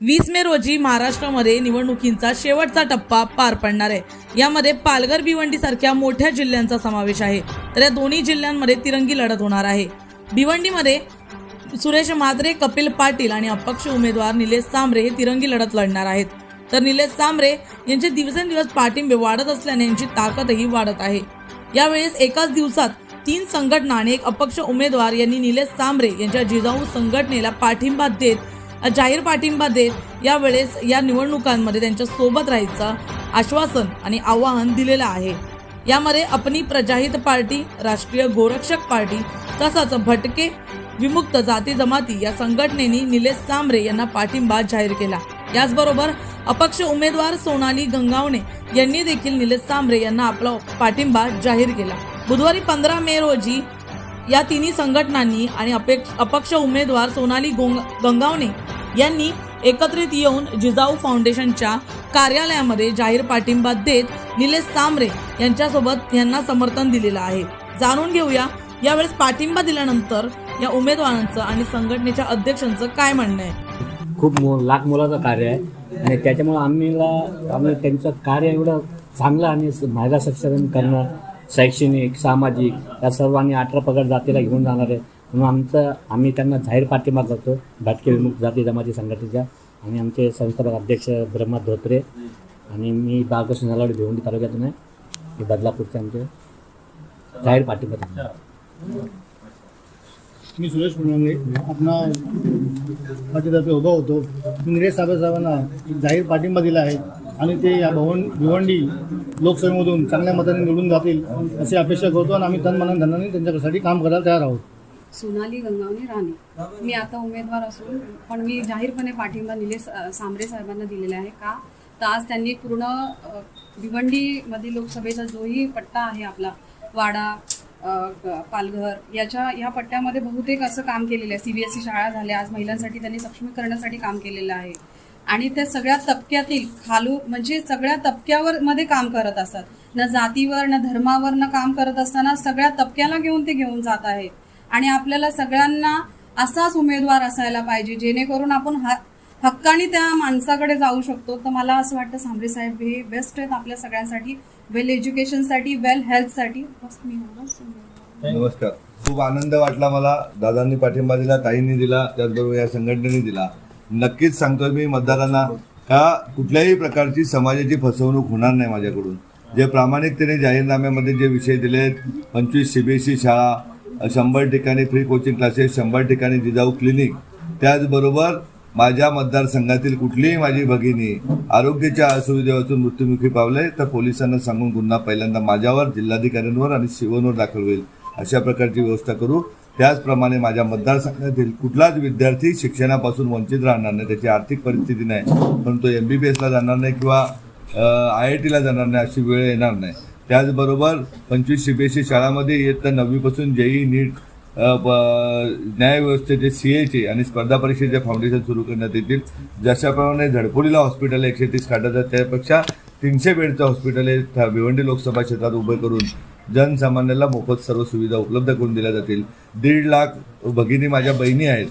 वीस मे रोजी महाराष्ट्रामध्ये निवडणुकींचा शेवटचा टप्पा पार पडणार आहे. यामध्ये पालघर भिवंडी सारख्या मोठ्या जिल्ह्यांचा समावेश आहे. तर या दोन्ही जिल्ह्यांमध्ये तिरंगी लढत होणार आहे. भिवंडीमध्ये सुरेश म्हात्रे कपिल पाटील आणि अपक्ष उमेदवार निलेश सांबरे हे तिरंगी लढत लढणार आहेत. तर निलेश सांबरे यांचे दिवसेंदिवस पाठिंबे वाढत असल्याने यांची ताकदही वाढत आहे. यावेळेस एकाच दिवसात तीन संघटना आणि एक अपक्ष उमेदवार यांनी निलेश सांबरे यांच्या जिजाऊ संघटनेला पाठिंबा देत जाहीर पाठिंबा देत यावेळेस या निवडणुकांमध्ये त्यांच्यासोबत राहायचं आश्वासन आणि आवाहन दिलेलं आहे. यामध्ये अपनी प्रजाहित पार्टी राष्ट्रीय गोरक्षक पार्टी तसंच भटके विमुक्त जाती जमाती या संघटनेनी निलेश सांबरे यांना पाठिंबा जाहीर केला. याचबरोबर अपक्ष उमेदवार सोनाली गंगावणे यांनी देखील निलेश सांबरे यांना आपला पाठिंबा जाहीर केला. बुधवारी पंधरा मे रोजी या तिन्ही संघटनांनी आणि अपेक्ष अपक्ष उमेदवार सोनाली गोंग गंगावणे यांनी एकत्रित येऊन जिजाऊ फाउंडेशनच्या कार्यालयामध्ये जाहीर पाठिंबा देत निलेश सामरे यांच्यासोबत यांना समर्थन दिलेलं आहे. जाणून घेऊया यावेळेस पाठिंबा दिल्यानंतर या उमेदवारांचं आणि संघटनेच्या अध्यक्षांचं काय म्हणणं आहे? खूप मो लाख मोलाचं कार्य आहे. आणि त्याच्यामुळे आम्हीला आम्ही त्यांचं कार्य एवढं चांगलं आणि महिला सक्षम करणं शैक्षणिक सामाजिक या सर्वांनी अठरा पगड जातीला घेऊन जाणार आहे. म्हणून आमचं आम्ही त्यांना जाहीर पाठिंबा करतो भटके विमुक्त जाती जमाती संघटनेच्या. आणि आमचे संस्थापक अध्यक्ष ब्रह्मा धोत्रे आणि मी बाळकृष्ण नलावडी भिवंडी तालुक्यातून आहे. हे बदलापूरचे आमचे जाहीर पाठिंबा मी सुरेश फुलंगे आपण माझ्यातर्फे उभा होतो. मी निलेश साहेबांना जाहीर पाठिंबा दिला आहे. आणि ते या भवन भिवंडी लोकसभेमधून चांगल्या मताने निवडून जातील अशी अपेक्षा करतो आणि आम्ही तन मनन धनाने त्यांच्यासाठी काम करायला तयार आहोत. सोनाली गंगावणे राणे. मी आता उमेदवार असून पण मी जाहीरपणे पाठिंबा निलेश सांबरे साहेबांना दिलेला आहे का? तर आज त्यांनी पूर्ण भिवंडीमध्ये लोकसभेचा जोही पट्टा आहे आपला. वाडा पालघर याच्या या पट्ट्यामध्ये बहुतेक असं काम केलेलं आहे. सी बी एस सी शाळा झाल्या आज महिलांसाठी त्यांनी सक्षमीकरणासाठी काम केलेलं आहे. आणि त्या सगळ्या तबक्यातील खालू म्हणजे सगळ्या तबक्यावर मध्ये काम करत असतात. न जातीवर न धर्मावर न काम करत असताना सगळ्या तबक्याला घेऊन ते घेऊन जात आहेत. आणि आपल्याला सगळ्यांना असाच उमेदवार असायला पाहिजे जेणेकरून आपण हा हक्काने त्या माणसाकडे जाऊ शकतो. तर मला असं वाटतं सांबरे साहेब हे बेस्ट आहेत आपल्या सगळ्यांसाठी. वेल एज्युकेशनसाठी वेल हेल्थसाठी. नमस्कार. खूप आनंद वाटला मला. दादांनी पाठिंबा दिला ताईंनी दिला त्याचबरोबर या संघटनेने दिला. नक्कीच सांगतोय मी मतदारांना का कुठल्याही प्रकारची समाजाची फसवणूक होणार नाही माझ्याकडून. जे प्रामाणिकतेने जाहीरनाम्यामध्ये जे विषय दिले आहेत पंचवीस सीबीएसई शाळा शंभर ठिकाणी फ्री कोचिंग क्लासेस शंभर ठिकाणी जिजाऊ क्लिनिक त्याचबरोबर माझ्या मतदारसंघातील कुठलीही माझी भगिनी आरोग्याच्या असुविधेपासून मृत्युमुखी पावले तर पोलिसांना सांगून गुन्हा पहिल्यांदा माझ्यावर जिल्हाधिकाऱ्यांवर आणि शिवनवर दाखल होईल. अशा प्रकारची व्यवस्था करू. त्याचप्रमाणे माझ्या मतदारसंघातील कुठलाच विद्यार्थी शिक्षणापासून वंचित राहणार नाही त्याची आर्थिक परिस्थिती नाही पण तो एम बी बी एसला जाणार नाही किंवा आय आय टीला जाणार नाही अशी वेळ येणार नाही. त्याचबरोबर पंचवीस सी बी एस ई शाळामध्ये इयत्ता नववीपासून जेई नीट न्यायव्यवस्थेचे सी एचे आणि स्पर्धा परीक्षेचे फाउंडेशन सुरू करण्यात येतील जशाप्रमाणे झडपोलीला हॉस्पिटल एकशे तीस काढायचं त्यापेक्षा तीनशे बेडचं हॉस्पिटल हे भिवंडी लोकसभा क्षेत्रात उभे करून जनसामान्याला मोफत सर्व सुविधा उपलब्ध करून दिल्या जातील. दीड लाख भगिनी माझ्या बहिणी आहेत.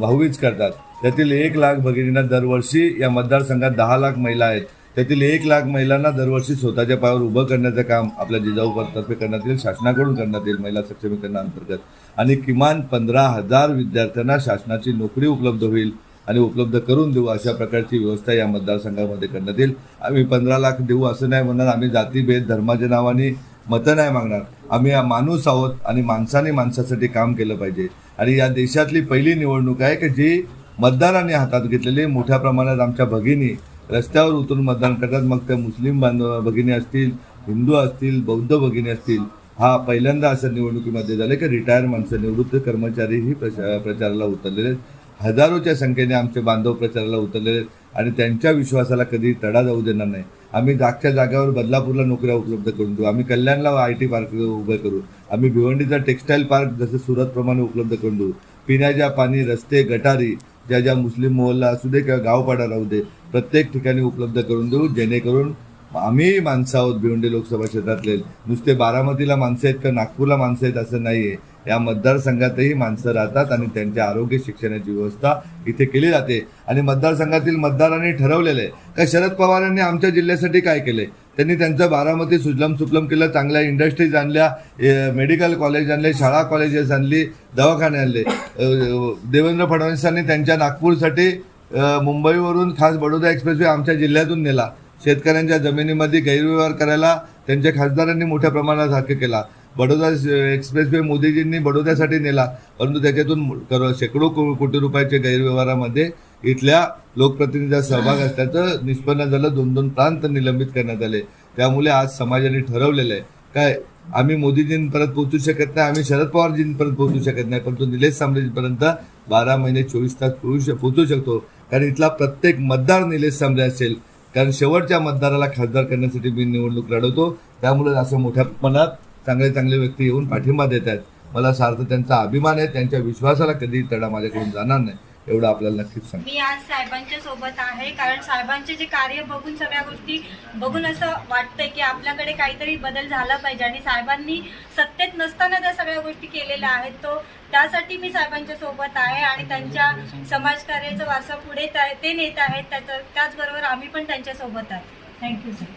भाऊबीज करतात. त्यातील एक लाख भगिनींना दरवर्षी या मतदारसंघात दहा लाख महिला आहेत. त्यातील एक लाख महिलांना दरवर्षी स्वतःच्या पायावर उभं करण्याचं काम आपल्या जिजाऊ तर्फे करण्यात येईल शासनाकडून करण्यात येईल महिला सक्षमीकरणाअंतर्गत आणि किमान पंधरा हजार विद्यार्थ्यांना शासनाची नोकरी उपलब्ध होईल आणि उपलब्ध करून देऊ अशा प्रकारची व्यवस्था या मतदारसंघामध्ये करण्यात येईल. आम्ही पंधरा लाख देऊ असं नाही म्हणणार. आम्ही जातीभेद धर्माच्या नावाने मतं नाही मागणार. आम्ही माणूस आहोत आणि माणसाने माणसासाठी काम केलं पाहिजे. आणि या देशातली पहिली निवडणूक आहे की जी मतदारांनी हातात घेतलेली मोठ्या प्रमाणात आमच्या भगिनी रस्त्यावर उतरून मतदान करतात. मग त्या मुस्लिम बांधव भगिनी असतील हिंदू असतील बौद्ध भगिनी असतील हा पहिल्यांदा असं निवडणुकीमध्ये झालं की रिटायर माणसं निवृत्त कर्मचारीही प्रचाराला उतरलेले आहेत. हजारोच्या संख्येने आमचे बांधव प्रचाराला उतरलेले आहेत. आणि त्यांच्या विश्वासाला कधी तडा जाऊ देणार नाही. आम्ही जागच्या जागेवर बदलापूरला नोकऱ्या उपलब्ध करून देऊ. आम्ही कल्याणला आय टी पार्क उभं करू. आम्ही भिवंडीचा टेक्स्टाईल पार्क जसं सुरतप्रमाणे उपलब्ध करून देऊ. पिण्याच्या पाणी रस्ते गटारी ज्या ज्या मुस्लिम मोहल्ला असू दे किंवा गावपाडा राहू दे प्रत्येक ठिकाणी उपलब्ध करून देऊ. जेणेकरून आम्ही माणसं आहोत भिवंडी लोकसभा क्षेत्रातले. नुसते बारामतीला माणसं आहेत का नागपूरला माणसं आहेत असं नाही आहे या मतदारसंघातही माणसं राहतात आणि त्यांच्या आरोग्य शिक्षणाची व्यवस्था इथे केली जाते. आणि मतदारसंघातील मतदारांनी ठरवलेलं आहे का शरद पवारांनी आमच्या जिल्ह्यासाठी काय केले त्यांनी त्यांचं बारामती सुजलम सुफलम केलं चांगल्या इंडस्ट्रीज आणल्या ए, मेडिकल कॉलेज आणले शाळा कॉलेजेस आणली दवाखाने आणले. देवेंद्र फडणवीसांनी त्यांच्या नागपूरसाठी मुंबईवरून खास बडोदा एक्सप्रेसवे आमच्या जिल्ह्यातून नेला. शेतकऱ्यांच्या जमिनीमध्ये गैरव्यवहार करायला त्यांच्या खासदारांनी मोठ्या प्रमाणात हक्क केला. बडोदा एक्सप्रेसवे मोदीजींनी बडोद्यासाठी नेला. परंतु त्याच्यातून शेकडो को- कोटी रुपयाच्या गैरव्यवहारामध्ये इथल्या लोकप्रतिनिधीचा सहभाग असल्याचं निष्पन्न झालं. दोन दोन प्रांत निलंबित करण्यात आले. त्यामुळे आज समाजाने ठरवलेलं आहे. काय आम्ही मोदीजींपर्यंत पोहोचू शकत नाही आम्ही शरद पवारजींपर्यंत पोहोचू शकत नाही परंतु निलेश सांबरेजीपर्यंत बारा महिने चोवीस तास पोहोचू पोहोचू शकतो. कारण इथला प्रत्येक मतदार निलेश सांबळे असेल. कारण शेवटच्या मतदाराला खासदार करण्यासाठी मी निवडणूक लढवतो. त्यामुळे असं मोठ्या प्रमाणात चांगले चांगले व्यक्ती येऊन पाठिंबा देत आहेत. मला सार्थ त्यांचा अभिमान आहे. त्यांच्या विश्वासाला कधी तडा माझ्याकडून जाणार नाही. एवढं आपल्याला नक्कीच मी आज साहेबांच्या सोबत आहे. कारण साहेबांचे जे कार्य बघून सगळ्या गोष्टी बघून असं वाटतंय की आपल्याकडे काहीतरी बदल झाला पाहिजे. आणि साहेबांनी सत्तेत नसताना त्या सगळ्या गोष्टी केलेल्या आहेत. तो त्यासाठी मी साहेबांच्या सोबत आहे. आणि त्यांच्या समाजकार्याचा वारसा पुढे ते नेत आहेत. त्याचं त्याचबरोबर आम्ही पण त्यांच्यासोबत आहे थँक्यू सर